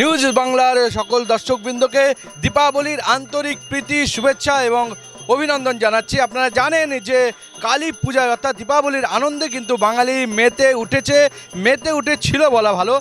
News বাংলার সকল দর্শকবৃন্দকে দীপাবলির আন্তরিক প্রীতি, শুভেচ্ছা এবং অভিনন্দন জানাচ্ছি। আপনারা জানেন যে কালী পূজা অর্থাৎ দীপাবলির আনন্দে কিন্তু বাঙালি মেতে উঠেছে, মেতে উঠেছিল বলা ভালো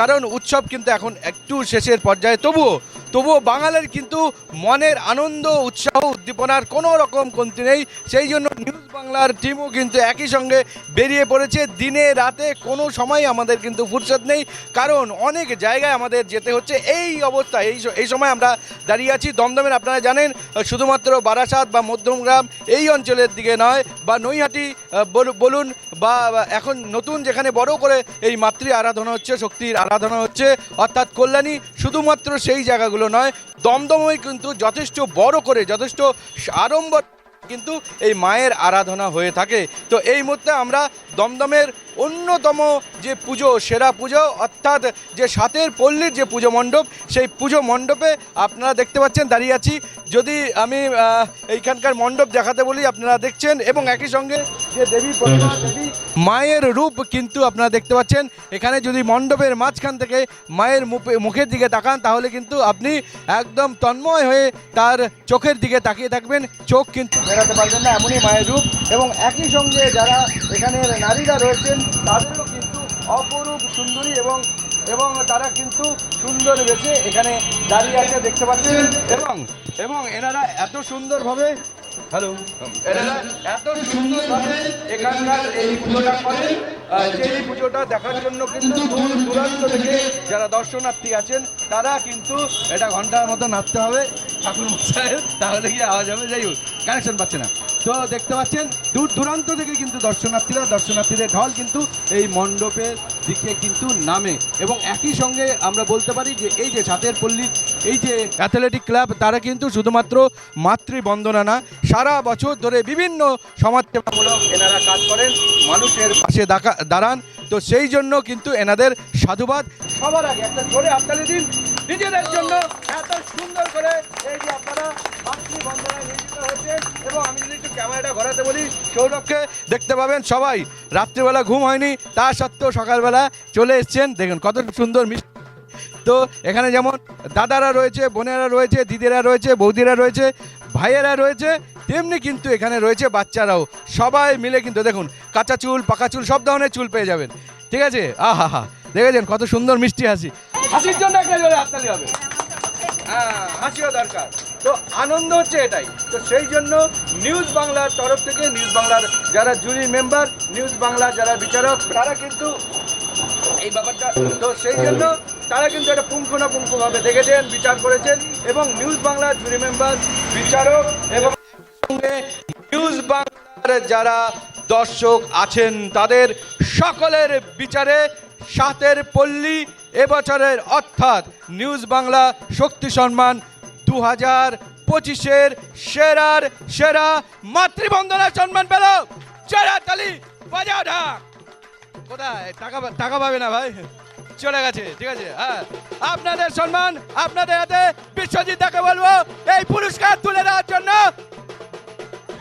কারণ উৎসব কিন্তু এখন একটু শেষের পর্যায়ে। তবুও তবুও বাঙালির কিন্তু মনের আনন্দ, উৎসাহ, উদ্দীপনার কোনো রকম কমতি নেই। সেই জন্য নিউজ বাংলার টিমও কিন্তু একই সঙ্গে বেরিয়ে পড়েছে। দিনে, রাতে কোনো সময় আমাদের কিন্তু ফুরসত নেই। কারণ অনেক জায়গায় আমাদের যেতে হচ্ছে। এই অবস্থা, এই এই সময় আমরা দাঁড়িয়ে আছি। দমদমের আপনারা জানেন শুধুমাত্র বারাসাত বা মধ্যমগ্রাম এই অঞ্চলের দিকে নয় বা নৈহাটি বলুন বা এখন নতুন যেখানে বড় করে এই মাতৃ আরাধনা হচ্ছে, শক্তির আরাধনা হচ্ছে, অর্থাৎ কল্যাণী। শুধুমাত্র সেই জায়গাগুলো নয়, দমদমই কিন্তু যথেষ্ট বড় করে, যথেষ্ট আড়ম্বর কিন্তু এই মায়ের আরাধনা হয়ে থাকে। তো এই মুহূর্তে আমরা দমদমের অন্যতম যে পুজো, সেরা পুজো, অর্থাৎ যে সাতের পল্লীর যে পুজো মণ্ডপ, সেই পুজো মণ্ডপে আপনারা দেখতে পাচ্ছেন, দাঁড়িয়ে আছি যদি আমি এইখানকার মণ্ডপ দেখাতে বলি আপনারা দেখছেন এবং একই সঙ্গে যে দেবী দেবী মায়ের রূপ কিন্তু আপনারা দেখতে পাচ্ছেন। এখানে যদি মণ্ডপের মাঝখান থেকে মায়ের মুখের দিকে তাকান তাহলে কিন্তু আপনি একদম তন্ময় হয়ে তার চোখের দিকে তাকিয়ে থাকবেন। চোখ কিন্তু ফেরাতে পারবেন না এমনই মায়ের রূপ। এবং একই সঙ্গে যারা এখানের নারীরা রয়েছেন তাদেরও কিন্তু অপরূপ সুন্দরী এবং এবং তারা কিন্তু সুন্দর বেশে এখানে দাঁড়িয়ে আছে, দেখতে পাচ্ছেন। এবং এবং এনারা এত সুন্দরভাবে হ্যালো এনারা এত সুন্দরভাবে এখানকার এই পুজোটা করেন। এই পুজোটা দেখার জন্য কিন্তু দূর দূরান্ত থেকে যারা দর্শনার্থী আছেন, তারা কিন্তু এটা ঘণ্টার মতো নাচতে হবে। ঠাকুর মশাইয়ের তাহলে কি আওয়াজ হবে? যাই হোক কানেকশন পাচ্ছে না। তো দেখতে পাচ্ছেন, দূর দূরান্ত থেকে কিন্তু দর্শনার্থীরা, দর্শনার্থীদের ঢল কিন্তু এই মণ্ডপের দিকে কিন্তু নামে। এবং একই সঙ্গে আমরা বলতে পারি যে এই যে সাতের পল্লীর এই যে অ্যাথলেটিক ক্লাব, তারা কিন্তু শুধুমাত্র মাতৃবন্দনা না, সারা বছর ধরে বিভিন্ন সমাজসেবামূলক এনারা কাজ করেন, মানুষের পাশে দাঁড়ান। তো সেই জন্য কিন্তু এনাদের সাধুবাদ। সবার আগে একটা জোরে হাততালি দিন। নিজেদের জন্য এত সুন্দর করে এই যে আপনারা ক্যামেরাটা ঘোরাতে বলি, সৌরভকে দেখতে পাবেন সবাই। রাত্রিবেলা ঘুম হয়নি, তা সত্ত্বেও সকালবেলা চলে এসছেন। দেখুন, কত সুন্দর মিষ্টি। তো এখানে যেমন দাদারা রয়েছে, বোনেরা রয়েছে, দিদিরা রয়েছে, বৌদিরা রয়েছে, ভাইয়েরা রয়েছে, তেমনি কিন্তু এখানে রয়েছে বাচ্চারাও। সবাই মিলে কিন্তু দেখুন, কাঁচা চুল, পাকা চুল, সব ধরনের চুল পেয়ে যাবেন। ঠিক আছে? আহা হা, দেখেছেন কত সুন্দর মিষ্টি হাসি। হাসির জন্য একটা জোরে হাততালি হবে। হ্যাঁ হাসিও দরকার। তো আনন্দ হচ্ছে এটাই। তো সেই জন্য নিউজ বাংলার তরফ থেকে নিউজ বাংলার যারা জুরি মেম্বার নিউজ বাংলার যারা বিচারক, তারা কিন্তু এই ব্যাপারটা, তো সেই জন্য তারা কিন্তু এটা পুঙ্খানুপুঙ্খভাবে দেখেছেন, বিচার করেছেন এবং নিউজ বাংলার জুরি মেম্বার বিচারক এবং নিউজ বাংলার যারা দর্শক আছেন, তাদের সকলের বিচারে সাতের পল্লী এবছরের অর্থাৎ নিউজ বাংলা শক্তি সম্মান দু হাজার পঁচিশের সেরার সেরা মাতৃবন্দনা সম্মান পেল সেরা তালি বাজাও ঢাক কোথায়? টাকা টাকা পাবে না ভাই? চলে গেছে, ঠিক আছে হ্যাঁ। আপনাদের সম্মান, আপনাদের হাতে বিশ্বজিৎ দাকে বলব, এই পুরস্কার তুলে দেওয়ার জন্য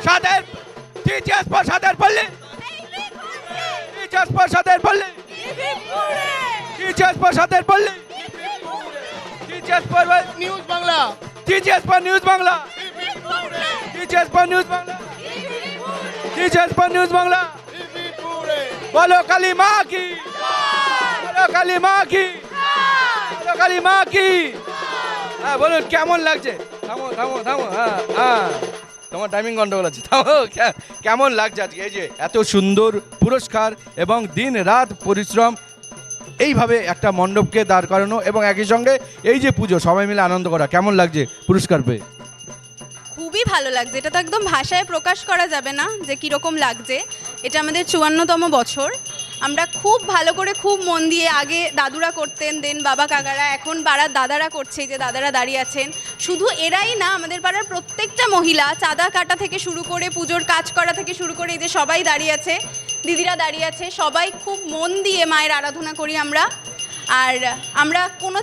সাদের টিচার্স ফর সাদের পল্লী। টিচার্স ফর সাদের পল্লী। টিচার্স ফর সাদের পল্লী। Teachers news Bangla. Teachers for news Bangla teachers for news Bangla teachers for news Bangla বলো কালী মা কি বলো কালী মা কি বলো কালী মা কি হ্যাঁ বলুন কেমন লাগছে থামো থামো থামো হ্যাঁ হ্যাঁ তোমার টাইমিং গন্ডগোল আছে থামো কেমন লাগছে আজকে এই যে এত সুন্দর পুরস্কার এবং দিন রাত পরিশ্রম এইভাবে একটা মণ্ডপকে দাঁড় করানো এবং একই সঙ্গে এই যে পুজো, সবাই মিলে আনন্দ করা, কেমন লাগছে পুরস্কার পেয়ে? খুবই ভালো লাগছে, এটা তো একদম ভাষায় প্রকাশ করা যাবে না যে কীরকম লাগছে, এটা আমাদের চুয়ান্নতম বছর, আমরা খুব ভালো করে খুব মন দিয়ে আগে দাদুরা করতেন দেন বাবা কাকারা, এখন পাড়ার দাদারা করছে যে দাদারা দাঁড়িয়ে আছেন, শুধু এরাই না, আমাদের পাড়ার প্রত্যেকটা মহিলা, চাঁদা কাটা থেকে শুরু করে, পুজোর কাজ করা থেকে শুরু করে, এই যে সবাই দাঁড়িয়ে আছে দিদিরা দাঁড়িয়ে আছে। সবাই খুব মন দিয়ে মায়ের আরাধনা করি আমরা। আর আমরা কোনো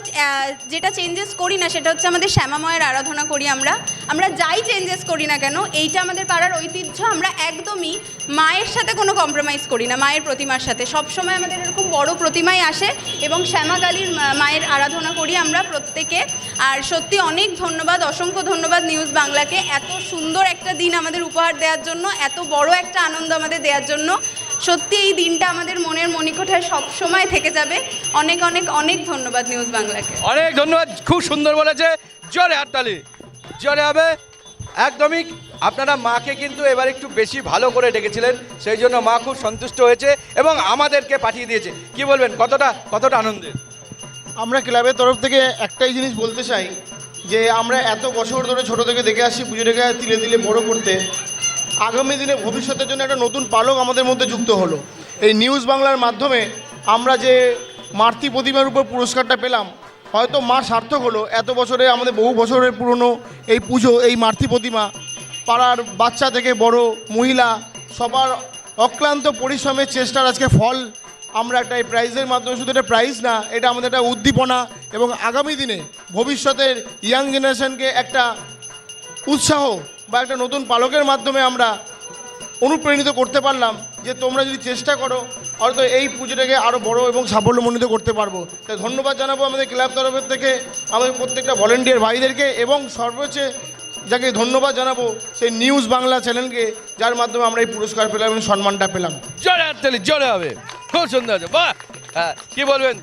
যেটা চেঞ্জেস করি না, সেটা হচ্ছে আমাদের শ্যামাময়ের আরাধনা করি আমরা। আমরা যাই চেঞ্জেস করি না কেন, এইটা আমাদের পাড়ার ঐতিহ্য। আমরা একদমই মায়ের সাথে কোনো কম্প্রোমাইজ করি না, মায়ের প্রতিমার সাথে। সব সময় আমাদের এরকম বড় প্রতিমাই আসে এবং শ্যামাকালীর মায়ের আরাধনা করি আমরা প্রত্যেকে। আর সত্যি অনেক ধন্যবাদ, অসংখ্য ধন্যবাদ নিউজ বাংলাকে এত সুন্দর একটা দিন আমাদের উপহার দেওয়ার জন্য, এত বড় একটা আনন্দ আমাদের দেওয়ার জন্য। সত্যি এই দিনটা আমাদের মনের মণিকোঠায় সবসময় থেকে যাবে। অনেক অনেক অনেক ধন্যবাদ নিউজ বাংলাকে। অনেক ধন্যবাদ খুব সুন্দর বলেছে। জোরে হাততালি জোরে হবে। একদমই আপনারা মাকে কিন্তু এবার একটু বেশি ভালো করে ডেকেছিলেন সেই জন্য মা খুব সন্তুষ্ট হয়েছে এবং আমাদেরকে পাঠিয়ে দিয়েছে। কি বলবেন কতটা কতটা আনন্দের? আমরা ক্লাবের তরফ থেকে একটাই জিনিস বলতে চাই যে আমরা এত বছর ধরে ছোট থেকে দেখে আসছি পুজোটাকে তিলে তিলে বড় করতে। আগামী দিনে ভবিষ্যতের জন্য একটা নতুন পালক আমাদের মধ্যে যুক্ত হলো। এই নিউজ বাংলার মাধ্যমে আমরা যে মাতৃ প্রতিমার উপর পুরস্কারটা পেলাম, হয়তো মা সার্থক হলো। এত বছরে আমাদের বহু বছরের পুরনো এই পুজো, এই মাতৃ প্রতিমা, পাড়ার বাচ্চা থেকে বড় মহিলা, সবার অক্লান্ত পরিশ্রমের চেষ্টার আজকে ফল। আমরা একটা এই প্রাইজের মাধ্যমে শুধু এটা প্রাইজ না, এটা আমাদের একটা উদ্দীপনা এবং আগামী দিনে ভবিষ্যতের ইয়াং জেনারেশনকে একটা উৎসাহ বা একটা নতুন পালকের মাধ্যমে আমরা অনুপ্রাণিত করতে পারলাম যে তোমরা যদি চেষ্টা করো, হয়তো এই পুজোটাকে আরও বড় এবং সাফল্যমণ্ডিত করতে পারব। তাই ধন্যবাদ জানাব আমাদের ক্লাব তরফের থেকে, আমাদের প্রত্যেকটা ভলেন্টিয়ার ভাইদেরকে এবং সর্বোচ্চ যাকে ধন্যবাদ জানাব, সেই নিউজ বাংলা চ্যানেলকে, যার মাধ্যমে আমরা এই পুরস্কার পেলাম এবং সম্মানটা পেলাম। জোরে জোরে হবে খুব সুন্দর। বাহ! হ্যাঁ কি বলবেন?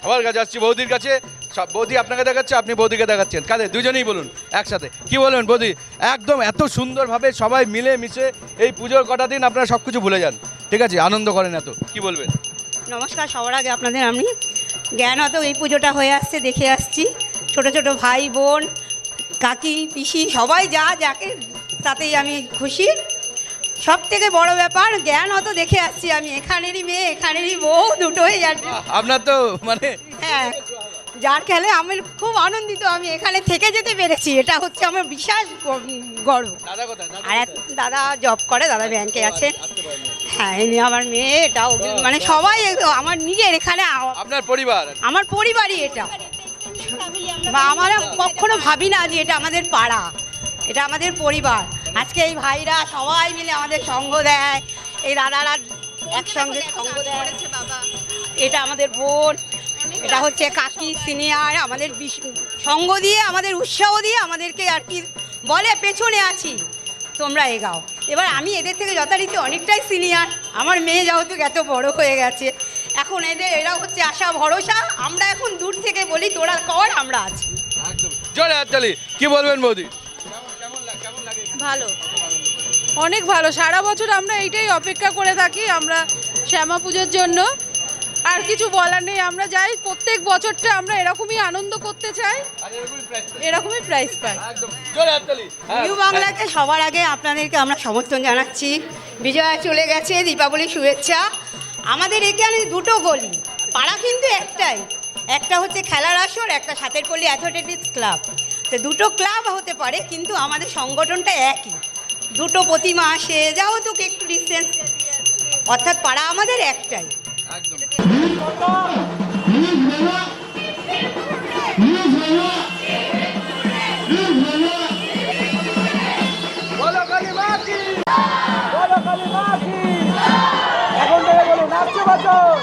সবার কাছে আসছি বৌদির কাছে। সব বৌদি আপনাকে দেখাচ্ছে আপনি বৌদিকে দেখাচ্ছেন। কাদের? দুজনেই বলুন একসাথে। কি বলবেন বৌদি? একদম এত সুন্দরভাবে সবাই মিলে মিশে এই পুজোর কটা দিন আপনারা সব কিছু ভুলে যান। ঠিক আছে? আনন্দ করেন এত। কি বলবেন? নমস্কার সবার আগে আপনাদের আমি জ্ঞান অত এই পুজোটা হয়ে আসছে দেখে আসছি। ছোট ছোট ভাই বোন কাকি পিসি সবাই যা যাকে তাতেই আমি খুশি। সব থেকে বড় ব্যাপার জ্ঞান অত দেখে আসছি আমি। এখানেরই মেয়ে এখানেরই বউ দুটোই যাচ্ছে। আপনার তো মানে হ্যাঁ। যার খেলে আমি খুব আনন্দিত আমি এখানে থেকে যেতে পেরেছি। এটা হচ্ছে আমার বিশাল গর্ব। দাদা কোথায়? দাদা আর এক- দাদা জব করে দাদা ব্যাংকে আছে। হ্যাঁ এমনি আমার মেয়ে এটাও মানে সবাই আমার নিজের এখানে আপনার পরিবার? আমার পরিবারই এটা। বা আমরা কখনো ভাবি না যে এটা আমাদের পাড়া। এটা আমাদের পরিবার। আজকে এই ভাইরা সবাই মিলে আমাদের সঙ্গ দেয়। এই দাদারা একসঙ্গে সঙ্গ দেয়। এটা আমাদের বোন। এটা হচ্ছে কাকি সিনিয়র আমাদের সঙ্গ দিয়ে আমাদের উৎসাহ দিয়ে আমাদেরকে আর কি বলে পেছনে আছি। তোমরা এগাও। এবার আমি এদের থেকে যথারীতি অনেকটাই সিনিয়র আমার মেয়ে যেহেতু এত বড় হয়ে গেছে। এখন এদের এরা হচ্ছে আশা ভরসা। আমরা এখন দূর থেকে বলি তোরা কর আমরা আছি। একদম। জোরে হাততালি কি বলবেন বৌদি? ভালো। অনেক ভালো। সারা বছর আমরা এইটাই অপেক্ষা করে থাকি আমরা শ্যামা পুজোর জন্য। আর কিছু বলার নেই আমরা যাই। প্রত্যেক বছরটা আমরা এরকমই আনন্দ করতে চাই। এরকমই প্রাইজ পাই। একদম। জোরে হ্যাঁ, নিউ বাংলাকে সবার আগে আপনাদেরকে আমরা সমর্থন জানাচ্ছি। বিজয়া চলে গেছে দীপাবলি শুভেচ্ছা। আমাদের এখানে দুটো গলি পাড়া কিন্তু একটাই। একটা হচ্ছে খেলার আসর একটা সাতের পল্লী অ্যাথলেটিক্স ক্লাব। তো দুটো ক্লাব হতে পারে কিন্তু আমাদের সংগঠনটা একই। দুটো প্রতিমা আসে যাও তোকে একটু ডিস্টেন্স অর্থাৎ পাড়া আমাদের একটাই। এখন থেকে বলুন নাচছে বাচন